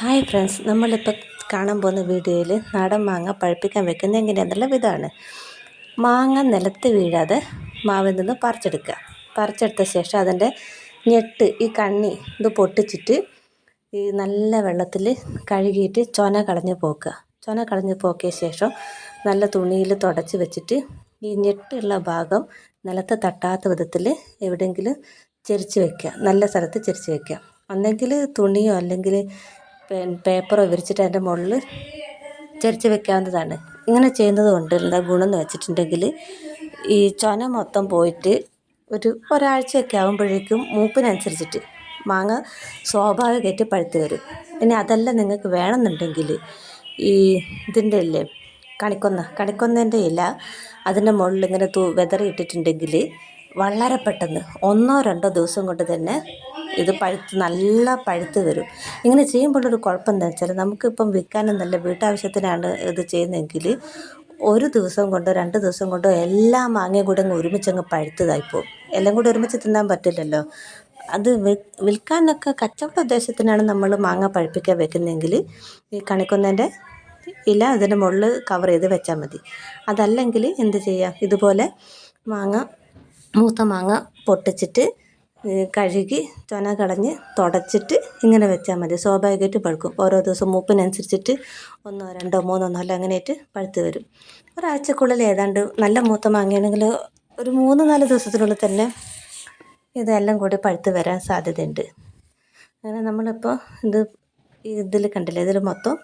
Hi friends നമ്മളിപ്പോൾ കാണാൻ പോകുന്ന വീഡിയോയിൽ നാടൻ മാങ്ങ പഴുപ്പിക്കാൻ വെക്കുന്നത് എങ്ങനെയാണെന്നുള്ള വിധമാണ് മാങ്ങ നിലത്ത് വീഴാതെ മാവിൽ നിന്ന് പറിച്ചെടുക്കുക. പറിച്ചെടുത്ത ശേഷം അതിന്റെ ഞെട്ട് ഈ കണ്ണി ഇത് പൊട്ടിച്ചിട്ട് ഈ നല്ല വെള്ളത്തിൽ കഴുകിയിട്ട് ചൊന കളഞ്ഞ് പോക്കുക. ചൊന കളഞ്ഞ് പോക്കിയ ശേഷം നല്ല തുണിയിൽ തുടച്ച് വെച്ചിട്ട് ഈ ഞെട്ടുള്ള ഭാഗം നിലത്ത് തട്ടാത്ത വിധത്തിൽ എവിടെയെങ്കിലും ചെരിച്ച് വെക്കുക. നല്ല സ്ഥലത്ത് ചെരിച്ച് വെക്കുക. ഒന്നെങ്കിൽ തുണിയോ അല്ലെങ്കിൽ പേപ്പറോ വിരിച്ചിട്ട് അതിന്റെ മുകളിൽ ചരിച്ച് വെക്കാവുന്നതാണ്. ഇങ്ങനെ ചെയ്യുന്നത് കൊണ്ട് എന്താ ഗുണം എന്ന് വെച്ചിട്ടുണ്ടെങ്കിൽ ഈ ചൊന മൊത്തം പോയിട്ട് ഒരു ഒരാഴ്ചയൊക്കെ ആകുമ്പോഴേക്കും മൂപ്പിനനുസരിച്ചിട്ട് മാങ്ങ സ്വാഭാവികമായിട്ട് പഴുത്ത് വരും. ഇനി അതെല്ലാം നിങ്ങൾക്ക് വേണമെന്നുണ്ടെങ്കിൽ ഈ ഇതിന്റെ ഇല്ലേ കണിക്കൊന്ന കണിക്കൊന്നേന്റെ ഇല അതിന്റെ മുകളിൽ ഇങ്ങനെ തൂ വെതറി ഇട്ടിട്ടുണ്ടെങ്കിൽ വളരെ പെട്ടെന്ന് ഒന്നോ രണ്ടോ ദിവസം കൊണ്ട് തന്നെ ഇത് പഴുത്ത് നല്ല പഴുത്ത് വരും. ഇങ്ങനെ ചെയ്യുമ്പോഴൊരു കുഴപ്പം എന്താ വെച്ചാൽ നമുക്കിപ്പം വിൽക്കാനൊന്നല്ല വീട്ടാവശ്യത്തിനാണ് ഇത് ചെയ്യുന്നതെങ്കിൽ ഒരു ദിവസം കൊണ്ടോ രണ്ട് ദിവസം കൊണ്ടോ എല്ലാ മാങ്ങയും കൂടെ അങ്ങ് ഒരുമിച്ചങ്ങ് പഴുത്തതായിപ്പോവും എല്ലാം കൂടെ ഒരുമിച്ച് തിന്നാൻ പറ്റില്ലല്ലോ. അത് വിൽക്കാനൊക്കെ കച്ചവട ഉദ്ദേശത്തിനാണ് നമ്മൾ മാങ്ങ പഴുപ്പിക്കാൻ വെക്കുന്നതെങ്കിൽ ഈ കണിക്കൊന്നേന്റെ ഇല അതിന്റെ മുകളിൽ കവർ ചെയ്ത് വെച്ചാൽ മതി. അതല്ലെങ്കിൽ എന്ത് ചെയ്യുക ഇതുപോലെ മാങ്ങ മൂത്ത മാങ്ങ പൊട്ടിച്ചിട്ട് കഴുകി ചൊന കളഞ്ഞ് തുടച്ചിട്ട് ഇങ്ങനെ വെച്ചാൽ മതി. സ്വാഭാവികമായിട്ട് പഴുക്കും. ഓരോ ദിവസം മൂപ്പിനനുസരിച്ചിട്ട് ഒന്നോ രണ്ടോ മൂന്നോ നാലോ അങ്ങനെയായിട്ട് പഴുത്ത് വരും. ഒരാഴ്ചക്കുള്ളിൽ ഏതാണ്ട് നല്ല മൂത്ത മാങ്ങയാണെങ്കിൽ ഒരു മൂന്ന് നാല് ദിവസത്തിനുള്ളിൽ തന്നെ ഇതെല്ലാം കൂടി പഴുത്ത് വരാൻ സാധ്യതയുണ്ട്. അങ്ങനെ നമ്മളിപ്പോൾ ഇത് ഇതിൽ കണ്ടില്ല? ഇതിൽ മൊത്തം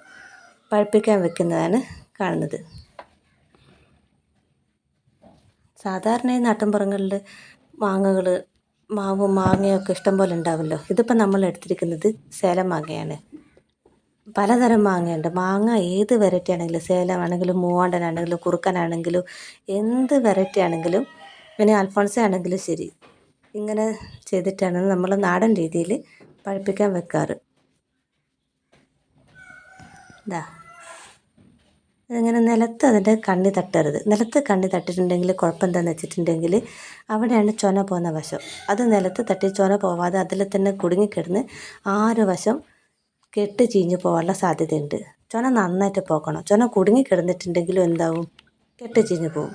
പഴുപ്പിക്കാൻ വെക്കുന്നതാണ് കാണുന്നത്. സാധാരണ ഈ നാട്ടിൻപുറങ്ങളിൽ മാങ്ങകൾ മാവും മാങ്ങയൊക്കെ ഇഷ്ടം പോലെ ഉണ്ടാവുമല്ലോ ഇതിപ്പോൾ നമ്മൾ എടുത്തിരിക്കുന്നത് സേലം മാങ്ങയാണ്. പലതരം മാങ്ങയുണ്ട്. മാങ്ങ ഏത് വെറൈറ്റി ആണെങ്കിലും സേലം ആണെങ്കിലും മൂവാണ്ടനാണെങ്കിലും കുറുക്കനാണെങ്കിലും എന്ത് വെറൈറ്റി ആണെങ്കിലും പിന്നെ അൽഫോൺസ ആണെങ്കിലും ശരി. ഇങ്ങനെ ചെയ്തിട്ടാണ് നമ്മൾ നാടൻ രീതിയിൽ പഴുപ്പിക്കാൻ വെക്കാറ്. ഇതാ ഇങ്ങനെ നിലത്ത് അതിന്റെ കണ്ണി തട്ടരുത്. നിലത്ത് കണ്ണി തട്ടിട്ടുണ്ടെങ്കിൽ കുഴപ്പം എന്താണെന്ന് വെച്ചിട്ടുണ്ടെങ്കിൽ അവിടെയാണ് ചൊന പോകുന്ന വശം. അത് നിലത്ത് തട്ടി ചൊന പോവാതെ അതിൽ തന്നെ കുടുങ്ങിക്കിടന്ന് ആറ് വശം കെട്ട് ചീഞ്ഞ് പോകാനുള്ള സാധ്യതയുണ്ട്. ചൊന നന്നായിട്ട് പോകണം. ചൊന കുടുങ്ങിക്കിടന്നിട്ടുണ്ടെങ്കിലും എന്താവും? കെട്ട് ചീഞ്ഞ് പോവും.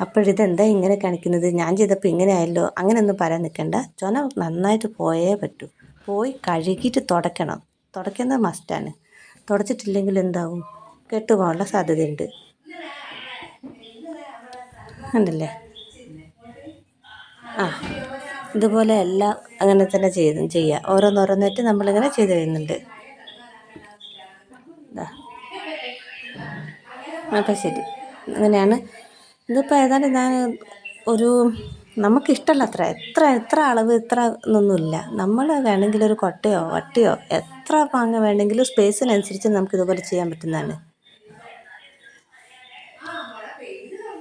അപ്പോഴിതെന്താ ഇങ്ങനെ കാണിക്കുന്നത്? ഞാൻ ചെയ്തപ്പോൾ ഇങ്ങനെ ആയല്ലോ. അങ്ങനെയൊന്നും പറയാൻ നിൽക്കണ്ട. ചൊന നന്നായിട്ട് പോയേ പറ്റൂ. പോയി കഴുകിയിട്ട് തുടയ്ക്കണം. തുടയ്ക്കുന്നത് മസ്റ്റാണ് തുടച്ചിട്ടില്ലെങ്കിൽ എന്താവും? കെട്ടുപോകാനുള്ള സാധ്യതയുണ്ട്. ഉണ്ടല്ലേ ആ ഇതുപോലെ എല്ലാം അങ്ങനെ തന്നെ ചെയ്ത് ചെയ്യുക ഓരോന്നോരോന്നായിട്ട് നമ്മളിങ്ങനെ ചെയ്ത് കഴിയുന്നുണ്ട് അപ്പം ശരി. അങ്ങനെയാണ്. ഇതിപ്പോൾ ഏതാണ്ട് ഞാൻ ഒരു നമുക്കിഷ്ടമല്ല അത്ര. എത്ര എത്ര അളവ് ഇത്ര എന്നൊന്നുമില്ല നമ്മൾ വേണമെങ്കിൽ ഒരു കൊട്ടയോ വട്ടിയോ എത്ര പാങ്ങ വേണമെങ്കിലും സ്പേസിനനുസരിച്ച് നമുക്ക് ഇതുപോലെ ചെയ്യാൻ പറ്റുന്നതാണ്.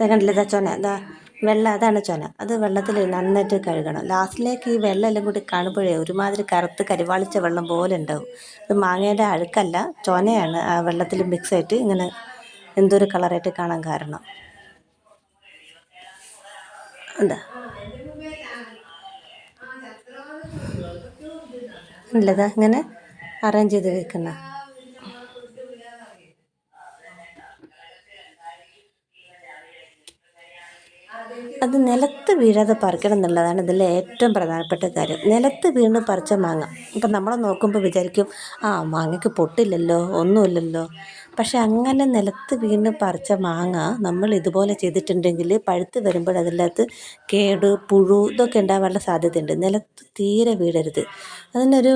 കണ്ടില്ലേ ഇതാ ചൊന? ഇതാ വെള്ള അതാണ് ചൊന. അത് വെള്ളത്തിൽ നന്നായിട്ട് കഴുകണം. ലാസ്റ്റിലേക്ക് ഈ വെള്ളം എല്ലാം കൂടി കാണുമ്പോഴേ ഒരുമാതിരി കറുത്ത് കരിവാളിച്ച വെള്ളം പോലെ ഉണ്ടാവും. ഇത് മാങ്ങേന്റെ അഴുക്കല്ല ചൊനയാണ് ആ വെള്ളത്തിൽ മിക്സ് ആയിട്ട് ഇങ്ങനെ എന്തൊരു കളറായിട്ട് കാണാൻ കാരണം. എന്താ ഇല്ലതാ ഇങ്ങനെ അറേഞ്ച് ചെയ്ത് വെക്കുന്ന. അത് നിലത്ത് വീഴാതെ പറിക്കണം എന്നുള്ളതാണ് ഇതിലെ ഏറ്റവും പ്രധാനപ്പെട്ട കാര്യം. നിലത്ത് വീണ് പറിച്ച മാങ്ങ. ഇപ്പം നമ്മളെ നോക്കുമ്പോൾ വിചാരിക്കും ആ മാങ്ങയ്ക്ക് പൊട്ടില്ലല്ലോ ഒന്നുമില്ലല്ലോ. പക്ഷെ അങ്ങനെ നിലത്ത് വീണ് പറിച്ച മാങ്ങ നമ്മൾ ഇതുപോലെ ചെയ്തിട്ടുണ്ടെങ്കിൽ പഴുത്ത് വരുമ്പോൾ അതിനകത്ത് കേട് പുഴു ഇതൊക്കെ ഉണ്ടാവാനുള്ള സാധ്യതയുണ്ട്. നിലത്ത് തീരെ വീഴരുത്. അതിനൊരു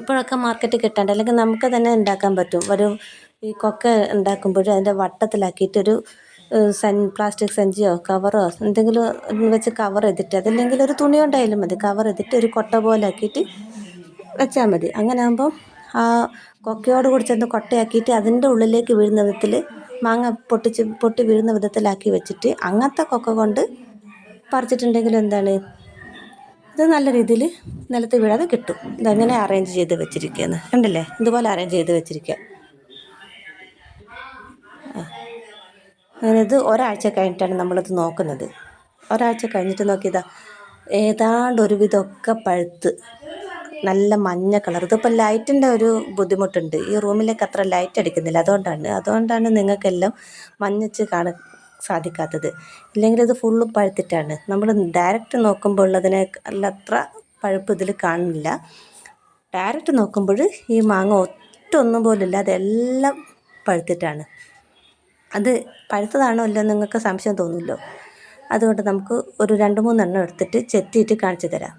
ഇപ്പോഴൊക്കെ മാർക്കറ്റ് കിട്ടാണ്ട് അല്ലെങ്കിൽ നമുക്ക് തന്നെ ഉണ്ടാക്കാൻ പറ്റും. ഒരു ഈ കൊക്ക ഉണ്ടാക്കുമ്പോഴും അതിന്റെ വട്ടത്തിലാക്കിയിട്ടൊരു സൻ പ്ലാസ്റ്റിക് സഞ്ചിയോ കവറോ എന്തെങ്കിലും വെച്ച് കവർ ചെയ്തിട്ട് അതല്ലെങ്കിൽ ഒരു തുണി കൊണ്ടായാലും മതി. കവർ ചെയ്തിട്ട് ഒരു കൊട്ട പോലെ ആക്കിയിട്ട് വെച്ചാൽ മതി. അങ്ങനെ ആകുമ്പോൾ ആ കൊക്കയോട് കൂടി ചെന്ന് കൊട്ടയാക്കിയിട്ട് അതിന്റെ ഉള്ളിലേക്ക് വീഴുന്ന വിധത്തിൽ മാങ്ങ പൊട്ടിച്ച് പൊട്ടി വീഴുന്ന വിധത്തിലാക്കി വെച്ചിട്ട് അങ്ങനത്തെ കൊക്ക കൊണ്ട് പറിച്ചിട്ടുണ്ടെങ്കിൽ എന്താണ്? ഇത് നല്ല രീതിയിൽ നിലത്ത് വീഴാതെ കിട്ടും. ഇതങ്ങനെ അറേഞ്ച് ചെയ്ത് വെച്ചിരിക്കുകയെന്ന് കണ്ടില്ലേ? ഇതുപോലെ അറേഞ്ച് ചെയ്ത് വെച്ചിരിക്കുക. അങ്ങനെ ഇത് ഒരാഴ്ച കഴിഞ്ഞിട്ടാണ് നമ്മളിത് നോക്കുന്നത്. ഒരാഴ്ച കഴിഞ്ഞിട്ട് നോക്കിയതാ ഏതാണ്ട് ഒരുവിധമൊക്കെ പഴുത്ത്. നല്ല മഞ്ഞ കളർ ഇതിപ്പോൾ ലൈറ്റിന്റെ ഒരു ബുദ്ധിമുട്ടുണ്ട്. ഈ റൂമിലേക്ക് അത്ര ലൈറ്റ് അടിക്കുന്നില്ല. അതുകൊണ്ടാണ്. അതുകൊണ്ടാണ് നിങ്ങൾക്കെല്ലാം മഞ്ഞച്ച് കാണാൻ സാധിക്കാത്തത്. ഇല്ലെങ്കിൽ ഇത് ഫുള്ളും പഴുത്തിട്ടാണ്. നമ്മൾ ഡയറക്റ്റ് നോക്കുമ്പോൾ ഉള്ളതിനെ അത്ര പഴുപ്പ് ഇതിൽ കാണുന്നില്ല. ഡയറക്റ്റ് നോക്കുമ്പോൾ ഈ മാങ്ങ ഒറ്റൊന്നും പോലില്ല അതെല്ലാം പഴുത്തിട്ടാണ്. അത് പഴുത്തതാണോ അല്ലയോ നിങ്ങൾക്ക് സംശയം തോന്നുമല്ലോ അതുകൊണ്ട് നമുക്ക് ഒരു രണ്ട് മൂന്നെണ്ണം എടുത്തിട്ട് ചെത്തിയിട്ട് കാണിച്ചു തരാം.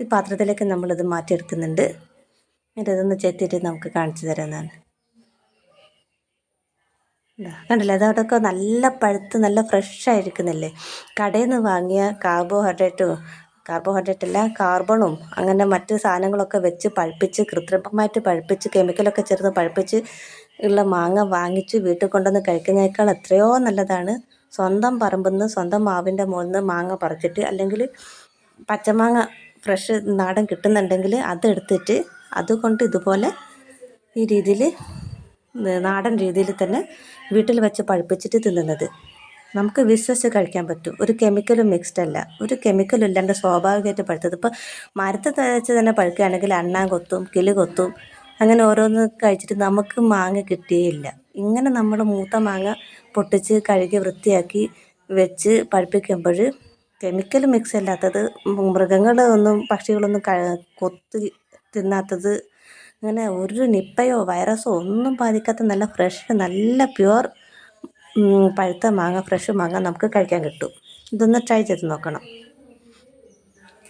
ഈ പാത്രത്തിലേക്ക് നമ്മളിത് മാറ്റിയെടുക്കുന്നുണ്ട്. എന്നിട്ട് ഇതൊന്ന് ചെത്തിയിട്ട് നമുക്ക് കാണിച്ചു തരാമെന്നാണ്. കണ്ടല്ലേ? അതവിടെയൊക്കെ നല്ല പഴുത്ത് നല്ല ഫ്രഷ് ആയിരിക്കുന്നില്ലേ? കടയിൽ നിന്ന് വാങ്ങിയ കാർബോഹൈഡ്രേറ്റും കാർബോഹൈഡ്രേറ്റ് അല്ല കാർബണും അങ്ങനെ മറ്റ് സാധനങ്ങളൊക്കെ വെച്ച് പഴുപ്പിച്ച് കൃത്രിമമായിട്ട് പഴുപ്പിച്ച് കെമിക്കലൊക്കെ ചേർത്ത് പഴുപ്പിച്ച് ഉള്ള മാങ്ങ വാങ്ങിച്ച് വീട്ടിൽ കൊണ്ടുവന്ന് കഴിക്കുന്നതിനേക്കാൾ എത്രയോ നല്ലതാണ്. സ്വന്തം പറമ്പിൽ നിന്ന് സ്വന്തം മാവിന്റെ മുകളിൽ നിന്ന് മാങ്ങ പറിച്ചിട്ട് അല്ലെങ്കിൽ പച്ചമാങ്ങ ഫ്രഷ് നാടൻ കിട്ടുന്നുണ്ടെങ്കിൽ അതെടുത്തിട്ട് അതുകൊണ്ട് ഇതുപോലെ ഈ രീതിയിൽ നാടൻ രീതിയിൽ തന്നെ വീട്ടിൽ വെച്ച് പഴുപ്പിച്ചിട്ട് തിന്നുന്നത്. നമുക്ക് വിശ്വസിച്ച് കഴിക്കാൻ പറ്റും. ഒരു കെമിക്കലും മിക്സ്ഡ് അല്ല. ഒരു കെമിക്കലും ഇല്ലാണ്ട് സ്വാഭാവികമായിട്ട് പഴുത്തത്. ഇപ്പോൾ മരത്തിൽ വെച്ച് തന്നെ പഴുക്കുകയാണെങ്കിൽ അണ്ണാൻ കൊത്തും കിളി കൊത്തും അങ്ങനെ ഓരോന്ന് കഴിച്ചിട്ട് നമുക്ക് മാങ്ങ കിട്ടിയേയില്ല. ഇങ്ങനെ നമ്മൾ മൂത്ത മാങ്ങ പൊട്ടിച്ച് കഴുകി വൃത്തിയാക്കി വെച്ച് പഴുപ്പിക്കുമ്പോൾ കെമിക്കൽ മിക്സ് അല്ലാത്തത് മൃഗങ്ങളൊന്നും പക്ഷികളൊന്നും കൊത്തി തിന്നാത്തത് അങ്ങനെ ഒരു നിപ്പയോ വൈറസോ ഒന്നും ബാധിക്കാത്ത നല്ല ഫ്രഷ് നല്ല പ്യുവർ പഴുത്ത മാങ്ങ ഫ്രഷ് മാങ്ങ നമുക്ക് കഴിക്കാൻ കിട്ടും. ഇതൊന്ന് ട്രൈ ചെയ്ത് നോക്കണം.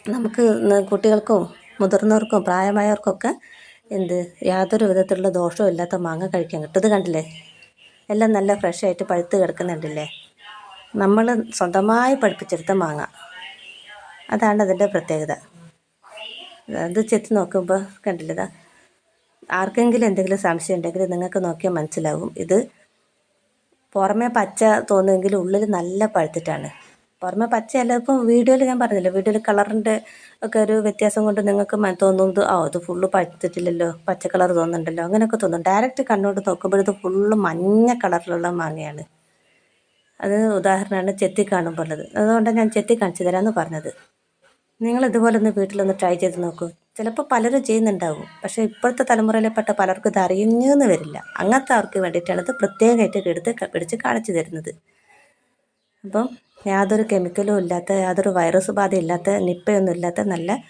നമുക്ക് കുട്ടികൾക്കും മുതിർന്നവർക്കും പ്രായമായവർക്കൊക്കെ എന്ത് യാതൊരു വിധത്തിലുള്ള ദോഷവും ഇല്ലാത്ത മാങ്ങ കഴിക്കാൻ കിട്ടും. ഇത് കണ്ടില്ലേ? എല്ലാം നല്ല ഫ്രഷായിട്ട് പഴുത്ത് കിടക്കുന്നുണ്ടല്ലേ? നമ്മൾ സ്വന്തമായി പഴുപ്പിച്ചെടുത്ത മാങ്ങ. അതാണ് അതിന്റെ പ്രത്യേകത. അത് ചെത്തി നോക്കുമ്പോൾ കണ്ടില്ലേ? ആർക്കെങ്കിലും എന്തെങ്കിലും സംശയം ഉണ്ടെങ്കിൽ നിങ്ങൾക്ക് നോക്കിയാൽ മനസ്സിലാവും. ഇത് പുറമേ പച്ച തോന്നുമെങ്കിലും ഉള്ളിൽ നല്ല പഴുത്തിട്ടാണ്. പുറമെ പച്ചയല്ല ഇപ്പോൾ വീഡിയോയിൽ ഞാൻ പറഞ്ഞില്ല വീഡിയോയിൽ കളറിന്റെ ഒക്കെ ഒരു വ്യത്യാസം കൊണ്ട് നിങ്ങൾക്ക് തോന്നുന്നത് ആ അത് ഫുള്ള് പഴുത്തിട്ടില്ലല്ലോ പച്ച കളർ തോന്നുന്നുണ്ടല്ലോ അങ്ങനെയൊക്കെ തോന്നും. ഡയറക്റ്റ് കണ്ണോട്ട് നോക്കുമ്പോൾ ഇത് ഫുള്ള് മഞ്ഞ കളറിലുള്ള മാങ്ങയാണ്. അത് ഉദാഹരണമാണ് ചെത്തി കാണുമ്പോൾ ഉള്ളത് അതുകൊണ്ടാണ് ഞാൻ ചെത്തി കാണിച്ചു തരാമെന്ന് പറഞ്ഞത്. നിങ്ങൾ ഇതുപോലെ ഒന്ന് വീട്ടിലൊന്ന് ട്രൈ ചെയ്ത് നോക്കൂ. ചിലപ്പോൾ പലരും ചെയ്യുന്നുണ്ടാവും. പക്ഷേ ഇപ്പോഴത്തെ തലമുറയിൽപ്പെട്ട പലർക്കും ഇത് അറിഞ്ഞെന്ന് വരില്ല. അങ്ങനത്തെ അവർക്ക് വേണ്ടിയിട്ടാണ് ഇത് പ്രത്യേകമായിട്ട് എടുത്ത് പിടിച്ച് കാണിച്ചു തരുന്നത്. അപ്പം യാതൊരു കെമിക്കലും ഇല്ലാത്ത യാതൊരു വൈറസ് ബാധ ഇല്ലാത്ത നിപ്പയൊന്നും ഇല്ലാത്ത നല്ല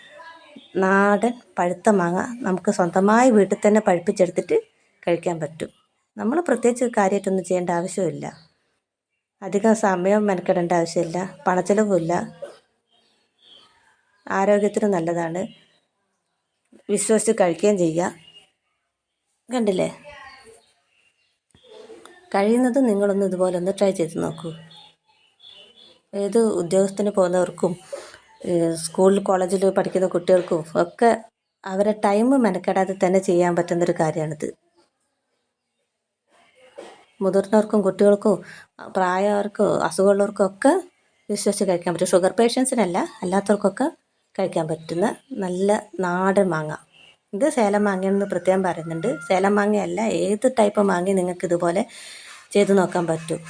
നാടൻ പഴുത്ത മാങ്ങ നമുക്ക് സ്വന്തമായി വീട്ടിൽ തന്നെ പഴുപ്പിച്ചെടുത്തിട്ട് കഴിക്കാൻ പറ്റും. നമ്മൾ പ്രത്യേകിച്ച് കാര്യമായിട്ടൊന്നും ചെയ്യേണ്ട ആവശ്യമില്ല. അധികം സമയം മെനക്കെടേണ്ട ആവശ്യമില്ല. പണച്ചിലവുമില്ല. ആരോഗ്യത്തിന് നല്ലതാണ്. വിശ്വസിച്ച് കഴിക്കുകയും ചെയ്യുക. കണ്ടില്ലേ? കഴിയുന്നത് നിങ്ങളൊന്ന് ഇതുപോലെ ഒന്ന് ട്രൈ ചെയ്ത് നോക്കൂ. ഏത് ഉദ്യോഗസ്ഥന് പോകുന്നവർക്കും സ്കൂളിൽ കോളേജിൽ പഠിക്കുന്ന കുട്ടികൾക്കും ഒക്കെ അവരെ ടൈം മെനക്കെടാതെ തന്നെ ചെയ്യാൻ പറ്റുന്നൊരു കാര്യമാണിത്. മുതിർന്നവർക്കും കുട്ടികൾക്കും പ്രായവർക്കും അസുഖമുള്ളവർക്കും ഒക്കെ വിശ്വസിച്ച് കഴിക്കാൻ പറ്റും. ഷുഗർ പേഷ്യൻസിനല്ല അല്ലാത്തവർക്കൊക്കെ കഴിക്കാൻ പറ്റുന്ന നല്ല നാടൻ മാങ്ങ. ഇത് സേലം മാങ്ങയെന്ന് പ്രത്യേകം പറയുന്നുണ്ട്. സേലം മാങ്ങയല്ല ഏത് ടൈപ്പ് മാങ്ങ നിങ്ങൾക്ക് ഇതുപോലെ ചെയ്ത് നോക്കാൻ പറ്റും.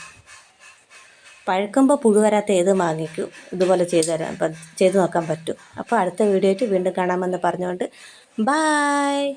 പഴുക്കുമ്പോൾ പുഴു വരാത്ത ഏത് മാങ്ങയ്ക്കും ഇതുപോലെ ചെയ്ത് തരാൻ ചെയ്തു നോക്കാൻ പറ്റും. അപ്പോൾ അടുത്ത വീഡിയോ ആയിട്ട് വീണ്ടും കാണാമെന്ന് പറഞ്ഞുകൊണ്ട് ബായ്